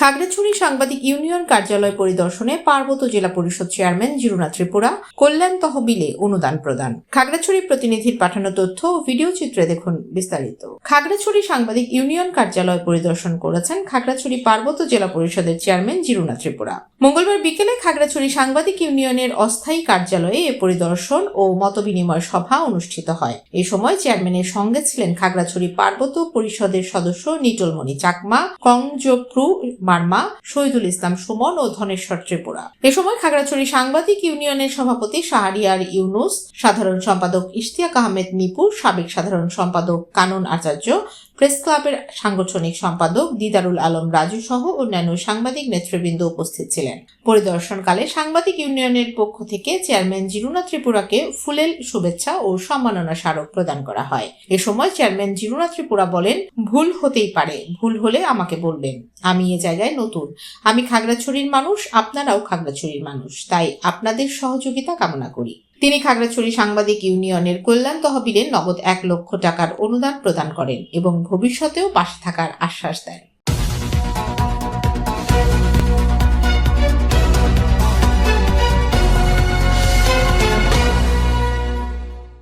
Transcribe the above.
খাগড়াছড়ি সাংবাদিক ইউনিয়ন কার্যালয় পরিদর্শনে পার্বত্য জেলা পরিষদ চেয়ারম্যান জিরুনা ত্রিপুরা কল্যাণ তহবিলে অনুদান প্রদান। খাগড়াছড়ি প্রতিনিধির পাঠানো তথ্য ও ভিডিও চিত্রে দেখুন বিস্তারিত। খাগড়াছড়ি সাংবাদিক ইউনিয়ন কার্যালয় পরিদর্শন করেছেন খাগড়াছড়ি পার্বত্য জেলা পরিষদের চেয়ারম্যান জিরুনা ত্রিপুরা। মঙ্গলবার বিকেলে খাগড়াছড়ি সাংবাদিক ইউনিয়নের অস্থায়ী কার্যালয়ে এ পরিদর্শন ও মতবিনিময় সভা অনুষ্ঠিত হয়। এই সময় চেয়ারম্যানের সঙ্গে ছিলেন খাগড়াছড়ি পার্বত্য পরিষদের সদস্য নিটলমণি চাকমা কংজপ্রু মার্মা শহীদুল ইসলাম সুমন ও ধনেশ্বর ত্রিপুরা। এ সময় খাগড়াছড়ি সাংবাদিক ইউনিয়নের সভাপতি শাহরিয়ার ইউনুস, সাধারণ সম্পাদক ইশতিয়াক আহমেদ নিপুর সাবেক সাধারণ সম্পাদক কানুন আচার্য প্রেস ক্লাবের সাংগঠনিক সম্পাদক দিদারুল আলম রাজু সহ অন্যান্য সাংবাদিক নেতৃবৃন্দ উপস্থিত ছিলেন। পরিদর্শনকালে সাংবাদিক ইউনিয়নের পক্ষ থেকে চেয়ারম্যান জিরুনা ত্রিপুরাকে ফুলেল শুভেচ্ছা ও সম্মাননা স্মারক প্রদান করা হয়। এ সময় চেয়ারম্যান জিরুনা ত্রিপুরা বলেন, ভুল হতেই পারে, ভুল হলে আমাকে বলবেন। আমি এ জায়গায় নতুন। আমি খাগড়াছড়ির মানুষ, আপনারাও খাগড়াছড়ির মানুষ। তাই আপনাদের সহযোগিতা কামনা করি। তিনি খাগড়াছড়ি সাংবাদিক ইউনিয়নের কল্যাণ তহবিলে নগদ এক লক্ষ টাকার অনুদান প্রদান করেন এবং ভবিষ্যতেও পাশে থাকার আশ্বাস দেন।